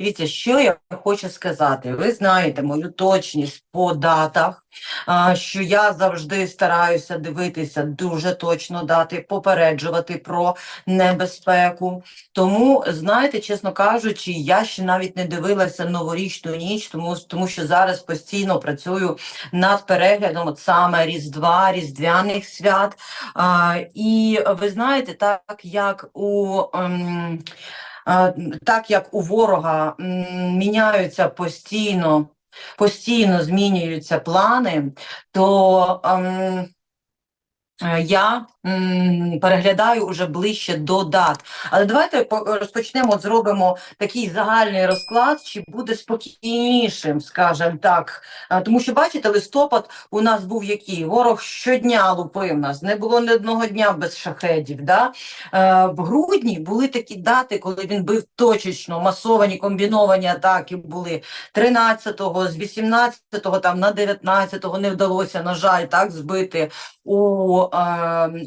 Дивіться, що я хочу сказати. Ви знаєте мою точність по датах, що я завжди стараюся дивитися дуже точно дати, попереджувати про небезпеку. Тому, знаєте, чесно кажучи, я ще навіть не дивилася новорічну ніч, тому, тому що зараз постійно працюю над переглядом от саме Різдва, Різдвяних свят. А, і ви знаєте, так як у. ем, так як у ворога міняються постійно, постійно змінюються плани, то ем, я м, переглядаю уже ближче до дат. Але давайте по- розпочнемо, зробимо такий загальний розклад, чи буде спокійнішим, скажімо так. Тому що, бачите, листопад у нас був який? Ворог щодня лупив нас, не було ні одного дня без шахедів. Да? Е, В грудні були такі дати, коли він бив точечно, масовані комбіновані атаки були 13-го, з 18-го там на 19-го не вдалося, на жаль, так збити у, е,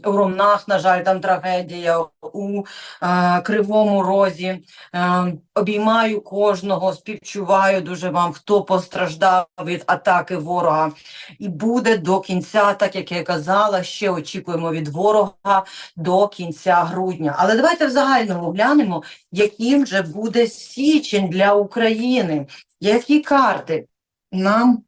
у Ромнах, на жаль, там трагедія, у е, Кривому Розі. Е, обіймаю кожного, співчуваю дуже вам, хто постраждав від атаки ворога. І буде до кінця, так як я казала, ще очікуємо від ворога до кінця грудня. Але давайте в загальному глянемо, яким же буде січень для України, які карти нам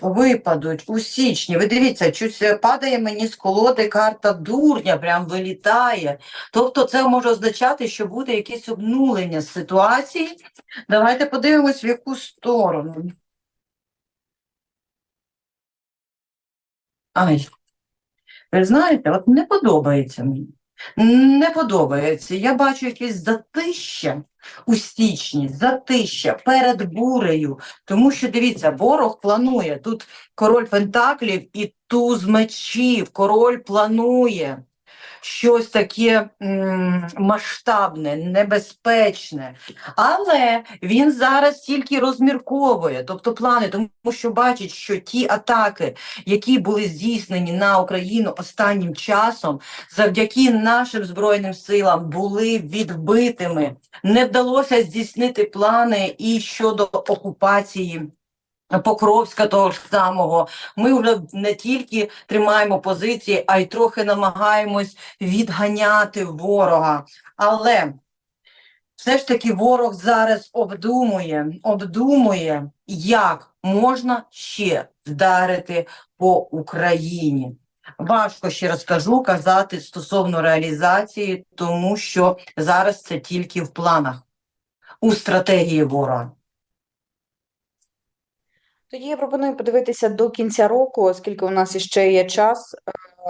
випадуть у січні. Ви дивіться, щось падає мені з колоди карта дурня, прям вилітає. Тобто це може означати, що буде якесь обнулення ситуації. Давайте подивимось, в яку сторону. Ай, ви знаєте, от не подобається мені. Не подобається. Я бачу якесь затища у січні, затища перед бурею. Тому що дивіться, ворог планує. Тут король пентаклів і туз мечів. Король планує щось таке масштабне, небезпечне. Але він зараз тільки розмірковує, тобто плани, тому що бачить, що ті атаки, які були здійснені на Україну останнім часом, завдяки нашим збройним силам були відбитими. Не вдалося здійснити плани і щодо окупації. Покровська того ж самого. Ми вже не тільки тримаємо позиції, а й трохи намагаємось відганяти ворога. Але все ж таки ворог зараз обдумує, обдумує, як можна ще вдарити по Україні. Важко ще раз кажу казати стосовно реалізації, тому що зараз це тільки в планах, у стратегії ворога. Тоді я пропоную подивитися до кінця року, оскільки у нас іще є час,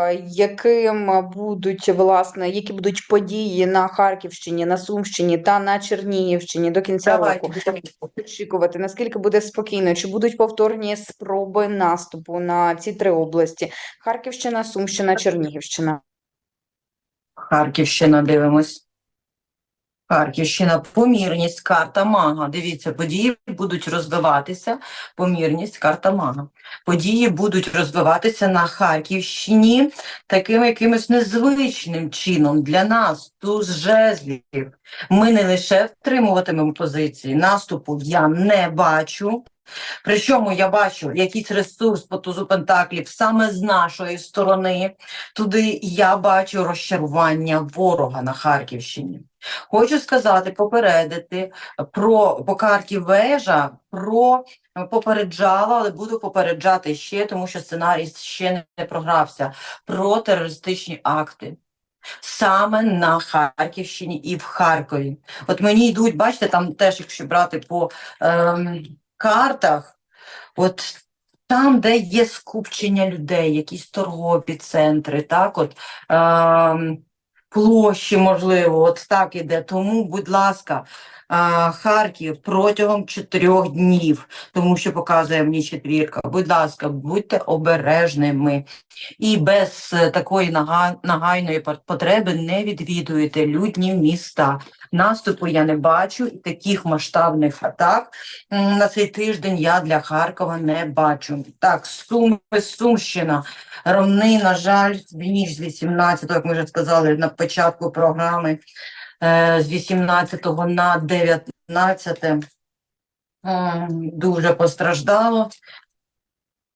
е, яким будуть власне, які будуть події на Харківщині, на Сумщині та на Чернігівщині до кінця року. Очікувати, наскільки буде спокійно, чи будуть повторні спроби наступу на ці три області: Харківщина, Сумщина, Чернігівщина. Харківщина дивимось. Харківщина, помірність, карта мага. Дивіться, події будуть розвиватися. Помірність, карта мага. Події будуть розвиватися на Харківщині таким якимось незвичним чином для нас, туз жезлів. Ми не лише втримуватимемо позиції, наступу я не бачу. Причому я бачу якийсь ресурс по тузу Пентаклів саме з нашої сторони. Туди я бачу розчарування ворога на Харківщині. Хочу сказати, попередити про по карті вежа, про е, попереджала, але буду попереджати ще, тому що сценарій ще не програвся про терористичні акти. Саме на Харківщині і в Харкові. От мені йдуть, бачите, там теж, якщо брати по ем, картах, от там, де є скупчення людей, якісь торгові центри, так, от ем, площі, можливо, от так іде. Тому, будь ласка, Харків протягом чотирьох днів, тому що показує мені четвірка. Будь ласка, будьте обережними і без е, такої нагайної пот- потреби не відвідуєте людні міста. Наступу я не бачу, і таких масштабних атак на цей тиждень я для Харкова не бачу. Так, Суми, Сумщина. Ромни, на жаль, ніч з 18, як ми вже сказали на початку програми, з 18 на 19 дуже постраждало.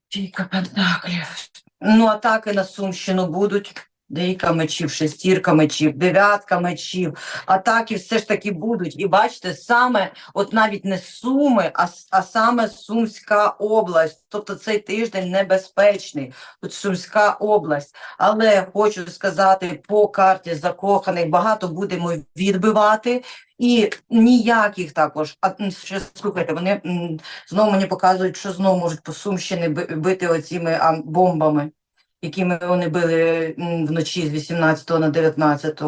Трійка пентаклів. Ну, атаки на Сумщину будуть. Двійка мечів, шестірка мечів, дев'ятка мечів. Атаки все ж таки будуть. І бачите, саме, от навіть не Суми, а, а саме Сумська область. Тобто цей тиждень небезпечний. Тут Сумська область. Але хочу сказати, по карті закоханих багато будемо відбивати. І ніяких також, а ще слухайте, вони знову мені показують, що знову можуть по Сумщині би- бити оціми а, бомбами, якими вони били вночі з 18 на 19.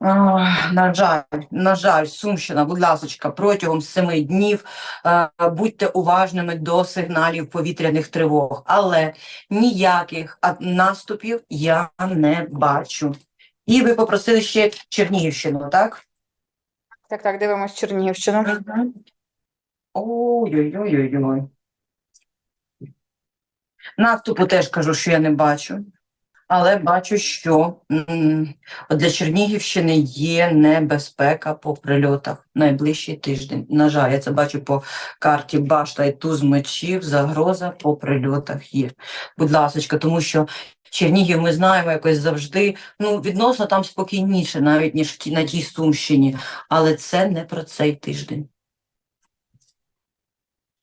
На жаль, на жаль, Сумщина, будь ласочка, протягом семи днів е, будьте уважними до сигналів повітряних тривог, але ніяких наступів я не бачу. І ви попросили ще Чернігівщину, так? Так, так, дивимось Чернігівщину. Мгм. Наступу теж кажу, що я не бачу, але бачу, що для Чернігівщини є небезпека по прильотах найближчий тиждень. На жаль, я це бачу по карті Башта і туз мечів, загроза по прильотах є. Будь ласочка, тому що Чернігів ми знаємо якось завжди, ну, відносно там спокійніше, навіть ніж на тій Сумщині, але це не про цей тиждень.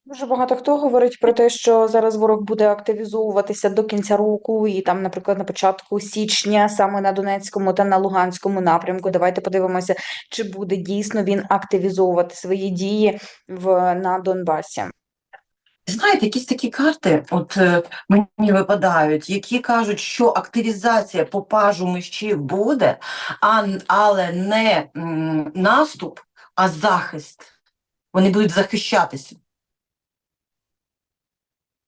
Дуже багато хто говорить про те, що зараз ворог буде активізовуватися до кінця року, і там, наприклад, на початку січня, саме на Донецькому та на Луганському напрямку. Давайте подивимося, чи буде дійсно він активізовувати свої дії в на Донбасі. Знаєте, якісь такі карти, от е, мені випадають, які кажуть, що активізація по пажу мечів буде, а, але не м, наступ, а захист. Вони будуть захищатися.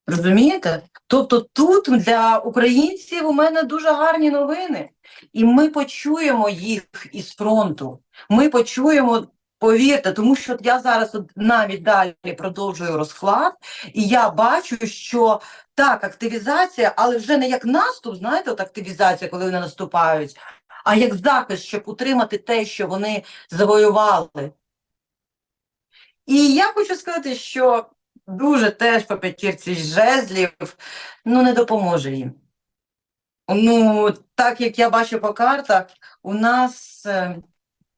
Розумієте? Тобто тут для українців у мене дуже гарні новини, і ми почуємо їх із фронту. Ми почуємо, повірте, тому що я зараз навіть далі продовжую розклад, і я бачу, що так, активізація, але вже не як наступ, знаєте, от активізація, коли вони наступають, а як захист, щоб утримати те, що вони завоювали. І я хочу сказати, що дуже теж по п'ятірці жезлів ну, не допоможе їм. Ну, так як я бачу по картах, у нас е,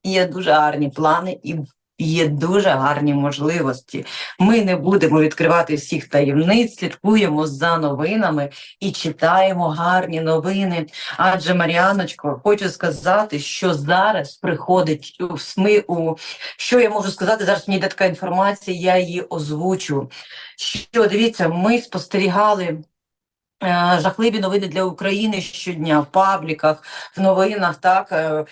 є дуже гарні плани і є дуже гарні можливості. Ми не будемо відкривати всіх таємниць, слідкуємо за новинами і читаємо гарні новини. Адже, Маріаночко, хочу сказати, що зараз приходить у СМИ, у що я можу сказати, зараз мені йде така інформація, я її озвучу. Що дивіться, ми спостерігали. е, Жахливі новини для України щодня в пабліках, в новинах, так е,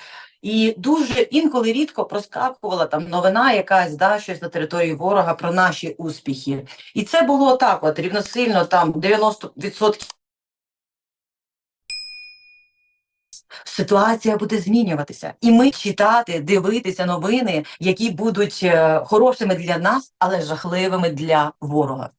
і дуже інколи рідко проскакувала там новина якась, да, щось на території ворога про наші успіхи. І це було так, от рівносильно там 90% Ситуація буде змінюватися, і ми читати, дивитися новини, які будуть е, хорошими для нас, але жахливими для ворога.